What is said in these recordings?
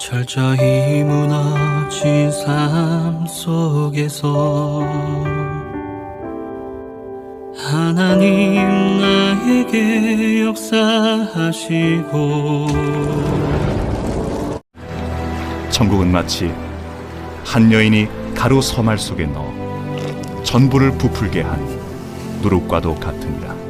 철저히 무너진 삶 속에서 하나님 나에게 역사하시고 천국은 마치 한 여인이 가루 서말 속에 넣어 전부를 부풀게 한 누룩과도 같으니라.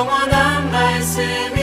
영원한 말씀이